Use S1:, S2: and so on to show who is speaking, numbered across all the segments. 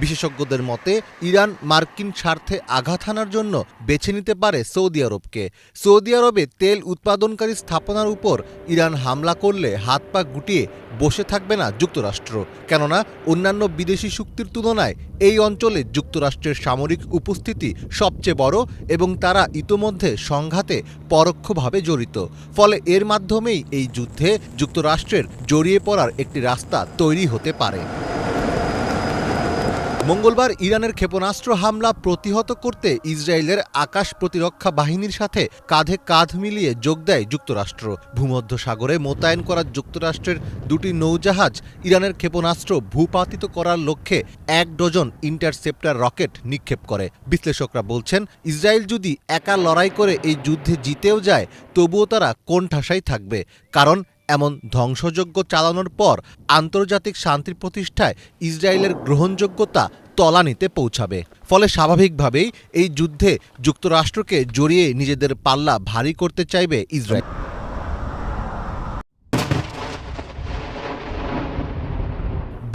S1: বিশেষজ্ঞদের মতে, ইরান মার্কিন স্বার্থে আঘাত হানার জন্য বেছে নিতে পারে সৌদি আরবকে। সৌদি আরবে তেল উৎপাদনকারী স্থাপনার উপর ইরান হামলা করলে হাত পা গুটিয়ে বসে থাকবে না যুক্তরাষ্ট্র। কেননা, অন্যান্য বিদেশি শক্তির তুলনায় এই অঞ্চলে যুক্তরাষ্ট্রের সামরিক উপস্থিতি সবচেয়ে বড় এবং তারা ইতোমধ্যে সংঘাতে পরোক্ষভাবে জড়িত। ফলে এর মাধ্যমেই এই যুদ্ধে যুক্তরাষ্ট্রের জড়িয়ে পড়ার একটি রাস্তা তৈরি হতে পারে। মঙ্গলবার ইরানের ক্ষেপণাস্ত্র হামলা প্রতিহত করতে ইসরায়েলের আকাশ প্রতিরক্ষা বাহিনীর সাথে কাঁধে কাঁধ মিলিয়ে যোগ দেয় যুক্তরাষ্ট্র। ভূমধ্য সাগরে মোতায়েন করা যুক্তরাষ্ট্রের দুটি নৌজাহাজ ইরানের ক্ষেপণাস্ত্র ভূপাতিত করার লক্ষ্যে এক ডজন ইন্টারসেপ্টার রকেট নিক্ষেপ করে। বিশ্লেষকরা বলছেন, ইসরায়েল যদি একা লড়াই করে এই যুদ্ধে জিতেও যায়, তবুও তারা কোণঠাসাই থাকবে, কারণ এমন ধ্বংসযজ্ঞ চালানোর পর আন্তর্জাতিক শান্তি প্রতিষ্ঠায় ইসরায়েলের গ্রহণযোগ্যতা তলানিতে পৌঁছাবে। ফলে স্বাভাবিকভাবেই এই যুদ্ধে যুক্তরাষ্ট্রকে জড়িয়ে নিজেদের পাল্লা ভারী করতে চাইবে ইসরায়েল।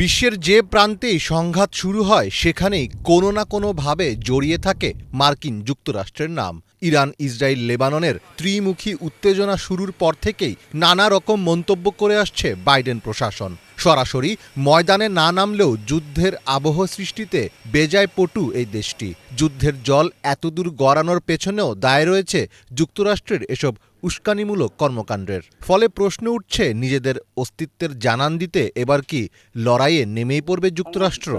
S1: বিশ্বের যে প্রান্তেই সংঘাত শুরু হয়, সেখানেই কোনো না কোনোভাবে জড়িয়ে থাকে মার্কিন যুক্তরাষ্ট্রের নাম। ইরান, ইসরায়েল, লেবাননের ত্রিমুখী উত্তেজনা শুরুর পর থেকেই নানা রকম মন্তব্য করে আসছে বাইডেন প্রশাসন। সরাসরি ময়দানে না নামলেও যুদ্ধের আবহ সৃষ্টিতে বেজায় পটু এই দেশটি। যুদ্ধের জল এতদূর গড়ানোর পেছনেও দায় রয়েছে যুক্তরাষ্ট্রের এসব উস্কানিমূলক কর্মকাণ্ডের। ফলে প্রশ্ন উঠছে, নিজেদের অস্তিত্বের জানান দিতে এবার কি লড়াইয়ে নেমেই পড়বে যুক্তরাষ্ট্র?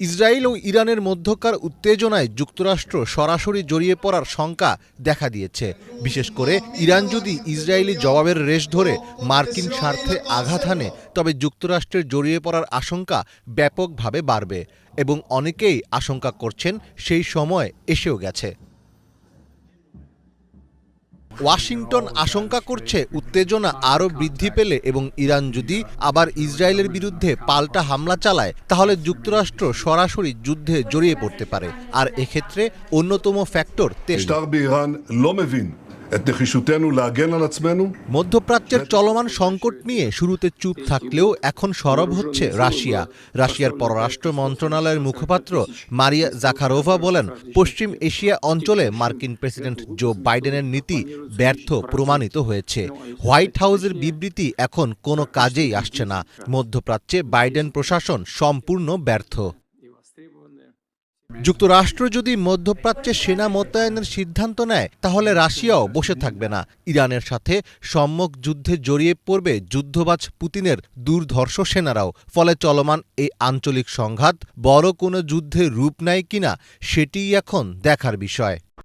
S1: ইসরায়েল ও ইরানের মধ্যকার উত্তেজনায় যুক্তরাষ্ট্র সরাসরি জড়িয়ে পড়ার শঙ্কা দেখা দিয়েছে। বিশেষ করে ইরান যদি ইসরায়েলি জবাবের রেশ ধরে মার্কিন স্বার্থে আঘাত হানে, তবে যুক্তরাষ্ট্রের জড়িয়ে পড়ার আশঙ্কা ব্যাপকভাবে বাড়বে এবং অনেকেই আশঙ্কা করছেন সেই সময় এসেও গেছে। ওয়াশিংটন আশঙ্কা করছে উত্তেজনা আরও বৃদ্ধি পেলে এবং ইরান যদি আবার ইসরায়েলের বিরুদ্ধে পাল্টা হামলা চালায়, তাহলে যুক্তরাষ্ট্র সরাসরি যুদ্ধে জড়িয়ে পড়তে পারে। আর এক্ষেত্রে অন্যতম ফ্যাক্টর তেল। মধ্যপ্রাচ্যের চলমান সংকট নিয়ে শুরুতে চুপ থাকলেও এখন সরব হচ্ছে রাশিয়া। রাশিয়ার পররাষ্ট্র মন্ত্রণালয়ের মুখপাত্র মারিয়া জাখারোভা বলেন পশ্চিম এশিয়া অঞ্চলে মার্কিন প্রেসিডেন্ট জো বাইডেনের নীতি ব্যর্থ প্রমাণিত হয়েছে। হোয়াইট হাউসের বিবৃতি এখন কোনো কাজেই আসছে না। মধ্যপ্রাচ্যে বাইডেন প্রশাসন সম্পূর্ণ ব্যর্থ। যুক্তরাষ্ট্র যদি মধ্যপ্রাচ্যে সেনা মোতায়েনের সিদ্ধান্ত নেয়, তাহলে রাশিয়াও বসে থাকবে না। ইরানের সাথে সম্মুখ যুদ্ধে জড়িয়ে পড়বে যুদ্ধবাজ পুতিনের দুর্ধর্ষ সেনারাও। ফলে চলমান এই আঞ্চলিক সংঘাত বড় কোনো যুদ্ধে রূপ নেয় কিনা, সেটিই এখন দেখার বিষয়।